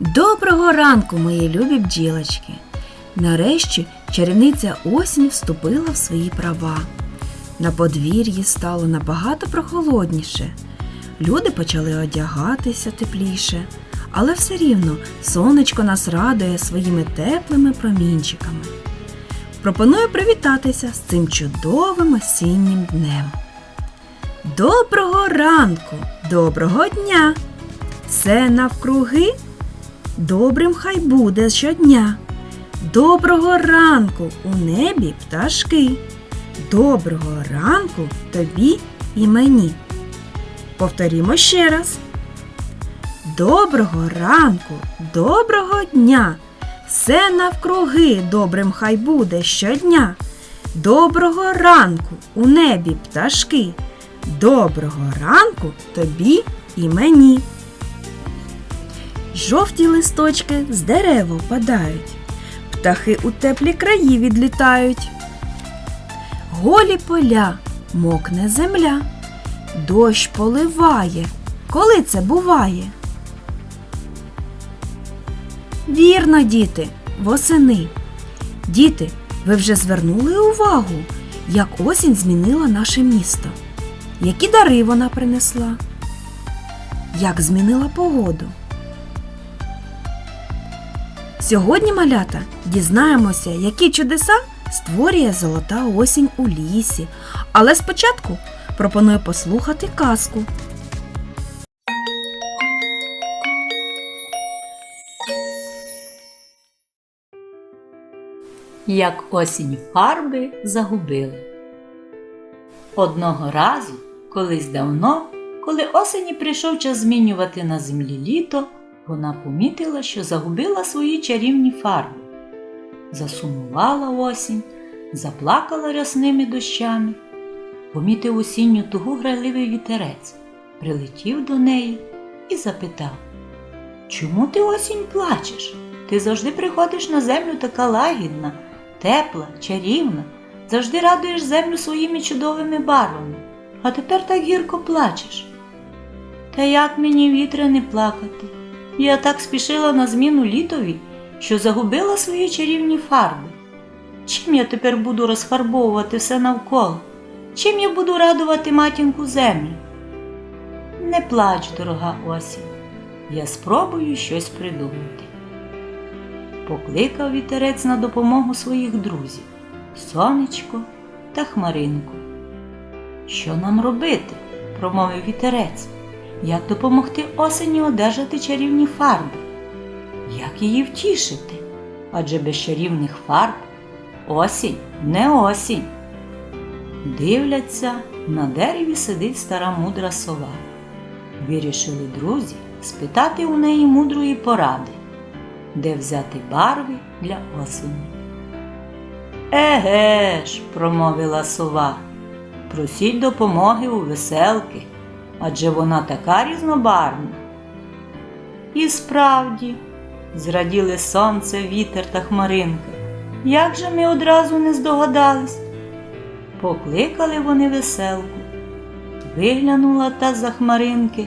Доброго ранку, мої любі бджілочки! Нарешті чарівниця осінь вступила в свої права. На подвір'ї стало набагато прохолодніше. Люди почали одягатися тепліше, але все рівно сонечко нас радує своїми теплими промінчиками. Пропоную привітатися з цим чудовим осіннім днем. Доброго ранку, доброго дня! Все навкруги добрим хай буде щодня. Доброго ранку у небі пташки. Доброго ранку тобі і мені. Повторімо ще раз. Доброго ранку, доброго дня. Все навкруги добрим хай буде щодня. Доброго ранку у небі пташки. Доброго ранку тобі і мені. Жовті листочки з дерева впадають, птахи у теплі краї відлітають. Голі поля, мокне земля, дощ поливає. Коли це буває? Вірно, діти, восени. Діти, ви вже звернули увагу, як осінь змінила наше місто. Які дари вона принесла? Як змінила погоду? Сьогодні, малята, дізнаємося, які чудеса створює золота осінь у лісі. Але спочатку пропоную послухати казку. як осінь фарби загубили. Одного разу, колись давно, коли осені прийшов час змінювати на землі літо, вона помітила, що загубила свої чарівні фарби. Засумувала осінь, заплакала рясними дощами, помітив осінню тугу грайливий вітерець, прилетів до неї і запитав Чому ти осінь плачеш? Ти завжди приходиш на землю така лагідна, тепла, чарівна, завжди радуєш землю своїми чудовими барвами, а тепер так гірко плачеш. Та як мені вітре не плакати? Я так спішила на зміну літові, що загубила свої чарівні фарби. Чим я тепер буду розфарбовувати все навколо? Чим я буду радувати матінку землю? Не плач, дорога осінь, я спробую щось придумати. Покликав вітерець на допомогу своїх друзів сонечко та хмаринку. Що нам робити? промовив вітерець. Як допомогти осені одержати чарівні фарби? Як її втішити? Адже без чарівних фарб осінь не осінь. Дивляться, на дереві сидить стара мудра сова. Вирішили друзі спитати у неї мудрої поради, де взяти барви для осені. Еге ж, промовила сова, просіть допомоги у веселки, адже вона така різнобарвна. І справді, зраділи сонце, вітер та хмаринка. Як же ми одразу не здогадались? Покликали вони веселку, виглянула та за хмаринки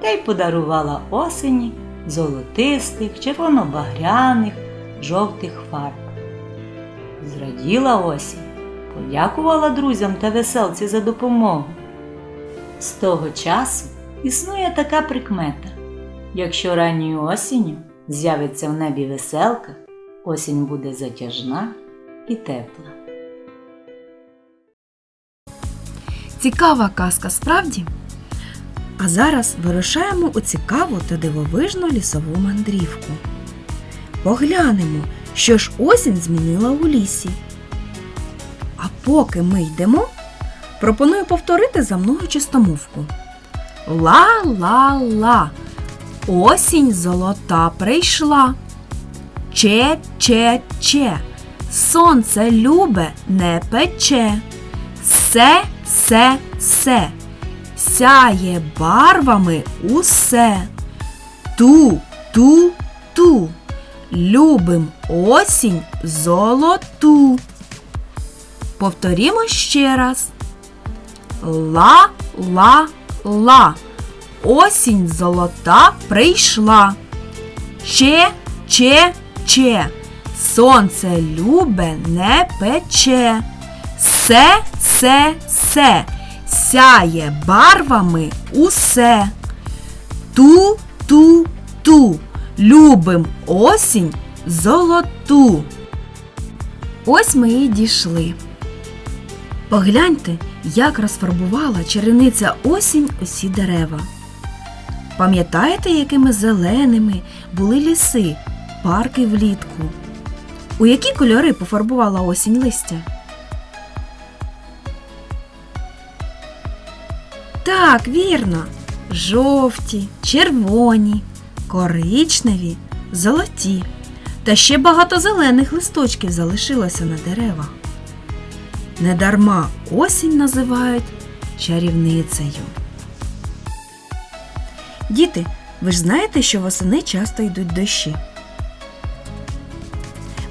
та й подарувала осені золотистих, червонобагряних, жовтих фарб. Зраділа осінь, подякувала друзям та веселці за допомогу. З того часу існує така прикмета. Якщо ранньою осінню з'явиться в небі веселка, осінь буде затяжна і тепла. Цікава казка, справді? А зараз вирушаємо у цікаву та дивовижну лісову мандрівку. Поглянемо, що ж осінь змінила у лісі. А поки ми йдемо, пропоную повторити за мною чистомовку. Ла-ла-ла, осінь золота прийшла. Че-че-че, сонце любе не пече. Се, се, се, сяє барвами усе. Ту, ту, ту, любим осінь золоту. Повторімо ще раз. Ла, ла, ла. Осінь золота прийшла. Че, че, че. Сонце любе не пече. Се, се, се. Сяє барвами усе. Ту, ту, ту. Любим осінь золоту. Ось ми і дійшли. Погляньте, як розфарбувала чариниця осінь усі дерева. Пам'ятаєте, якими зеленими були ліси, парки влітку? У які кольори пофарбувала осінь листя? Так, вірно. Жовті, червоні, коричневі, золоті. Та ще багато зелених листочків залишилося на деревах. Недарма осінь називають чарівницею. Діти, ви ж знаєте, що восени часто йдуть дощі.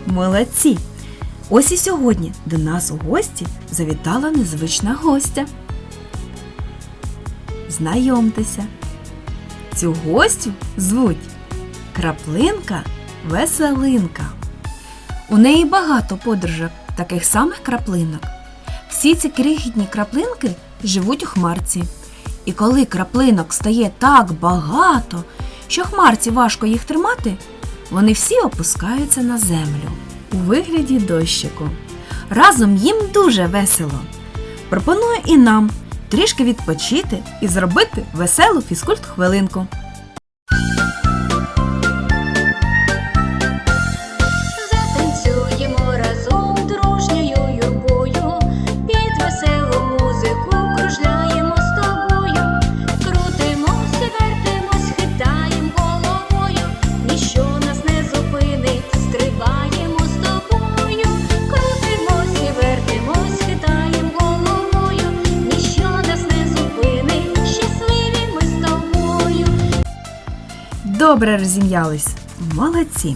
Молодці! Ось і сьогодні до нас у гості завітала незвична гостя. Знайомтеся. Цю гостю звуть Краплинка Веселинка. У неї багато подружок, таких самих краплинок. Всі ці крихітні краплинки живуть у хмарці. І коли краплинок стає так багато, що хмарці важко їх тримати, вони всі опускаються на землю у вигляді дощику. Разом їм дуже весело. Пропоную і нам трішки відпочити і зробити веселу фізкульт-хвилинку. Затанцюємо Добре розім'ялись. Молодці.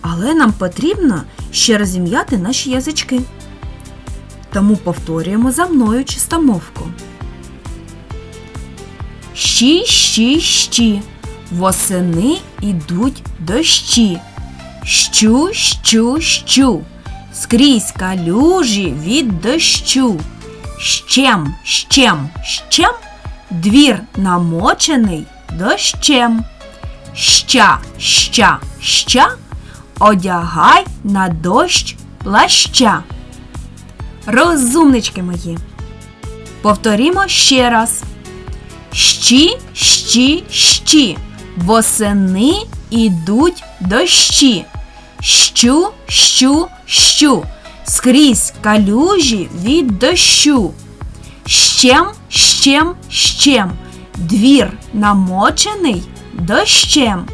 Але нам потрібно ще розім'яти наші язички. Тому повторюємо за мною чистомовку. Щі, щі, щі. Восени ідуть дощі. Щу, щу, щу. Скрізь калюжі від дощу. Щем, щем, щем. Двір намочений дощем. Ща, ща, ща, одягай на дощ плаща. Розумнички мої. Повторімо ще раз. Щі, щі, щі. Восени ідуть дощі. Щу, щу, щу. Скрізь калюжі від дощу. Щем, щем, щем. Двір намочений дощем.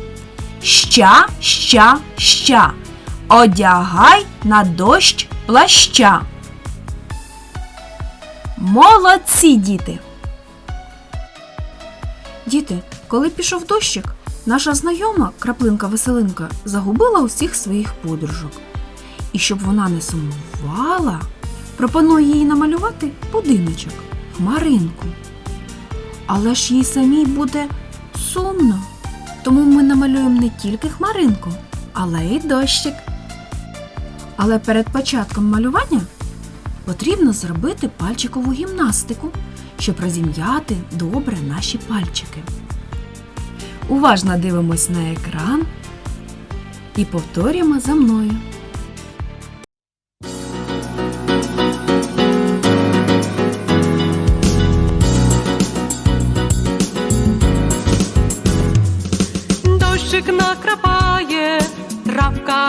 Ща, ща, ща. Одягай на дощ плаща. Молодці, діти. Діти, коли пішов дощик, наша знайома краплинка Веселинка загубила усіх своїх подружок. І щоб вона не сумувала, пропоную їй намалювати будиночок, хмаринку. Але ж їй самій буде сумно. Тому ми намалюємо не тільки хмаринку, але й дощик. Але перед початком малювання потрібно зробити пальчикову гімнастику, щоб розім'яти добре наші пальчики. Уважно дивимось на екран і повторюємо за мною.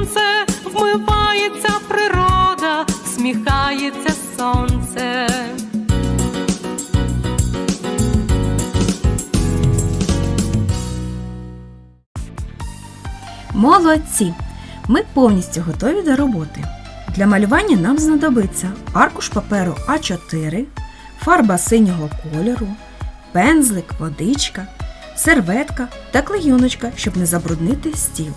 віконце, вмивається природа, сміхається сонце. Молодці! Ми повністю готові до роботи. Для малювання нам знадобиться аркуш паперу А4, фарба синього кольору, пензлик, водичка, серветка та клейоночка, щоб не забруднити стіл.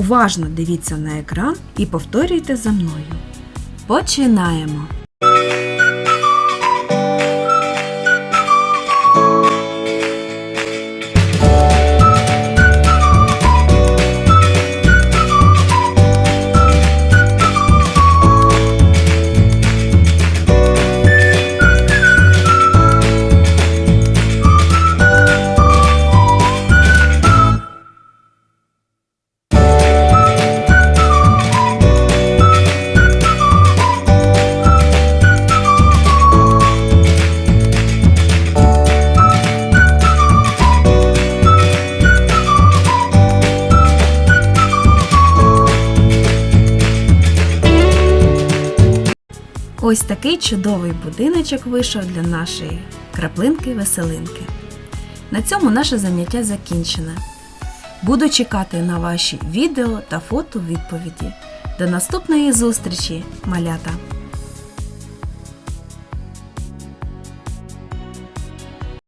Уважно дивіться на екран і повторюйте за мною. Починаємо! Ось такий чудовий будиночок вийшов для нашої краплинки-веселинки. На цьому наше заняття закінчене. Буду чекати на ваші відео та фото відповіді. До наступної зустрічі, малята!